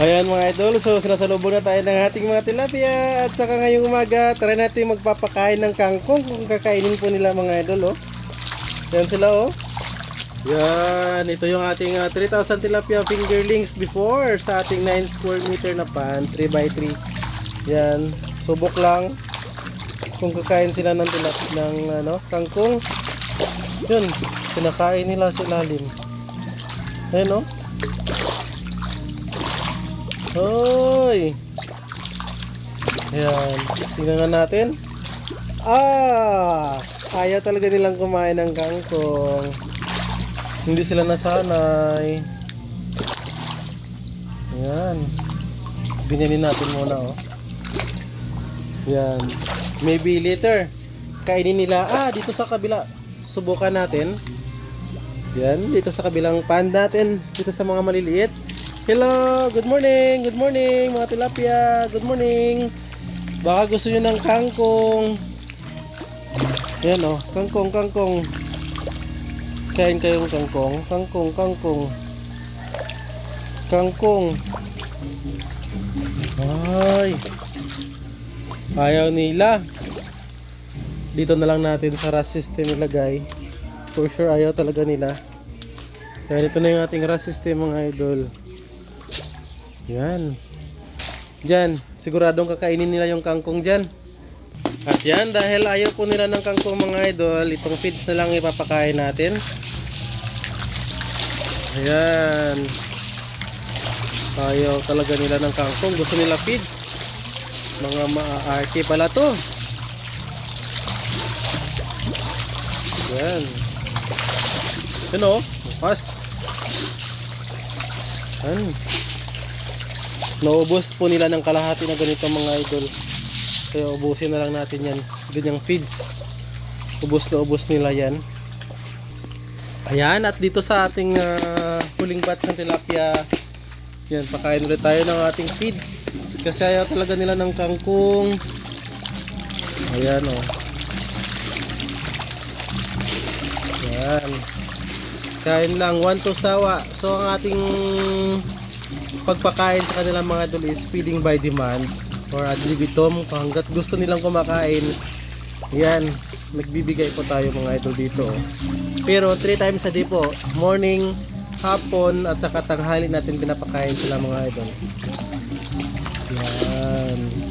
Ayan mga idol, so sinasalubong na tayo ng ating mga tilapia at saka ngayong umaga, try natin magpapakain ng kangkong kung kakainin po nila mga idol oh. Yan sila oh. Yan, ito yung ating ah, 3,000 tilapia fingerlings before sa ating 9 square meter na pan, 3x3. Yan, subok lang kung kakain sila ng tilap ng ano, kangkong. Yun, kinakain nila sa ilalim. Ayan oh. Hoy! Ayan. Tingnan natin. Ah! Ayaw talaga nilang kumain ng kangkong. Hindi sila nasanay. Ayan. Binyanin natin muna, oh. Ayan. Maybe later. Kainin nila. Ah, dito sa kabila. Susubukan natin. Yan, dito sa kabilang pan natin. Dito sa mga maliliit. Hello, good morning, good morning mga tilapia, good morning. Baka gusto nyo ng kangkong. Yan oh, kangkong, kangkong. Kain kayong kangkong, kangkong, kangkong. Kangkong. Ay. Ayaw nila. Dito na lang natin sa RAS system ilagay. For sure ayaw talaga nila. Kaya ito na yung ating RAS system mga idol. Yan. Diyan, siguradong kakainin nila yung kangkong diyan. At yan, dahil ayaw po nila ng kangkong mga idol, itong feeds na lang ipapakain natin. Ayan. Ayaw talaga nila ng kangkong. Gusto nila feeds. Mga maaarte pala to. Yan. Yan o. Bukas. Yan. Naubos po nila ng kalahati na ganito mga idol. Kaya ubusin na lang natin yan. Ganyang feeds. Ubos na ubos nila yan. Ayan, at dito sa ating ah, huling batch ng tilapia, yan, pakain ulit tayo ng ating feeds. Kasi ayaw talaga nila ng kangkong. Ayan o. Oh. Yan. Kain lang, one to sawa. So ang ating pagpakain sa kanilang mga idol is feeding by demand. Or ad libitum hanggat gusto nilang kumakain yan nagbibigay po tayo mga idol dito. Pero 3 times a day po morning, hapon at saka tanghali natin pinapakain sila mga idol. Yan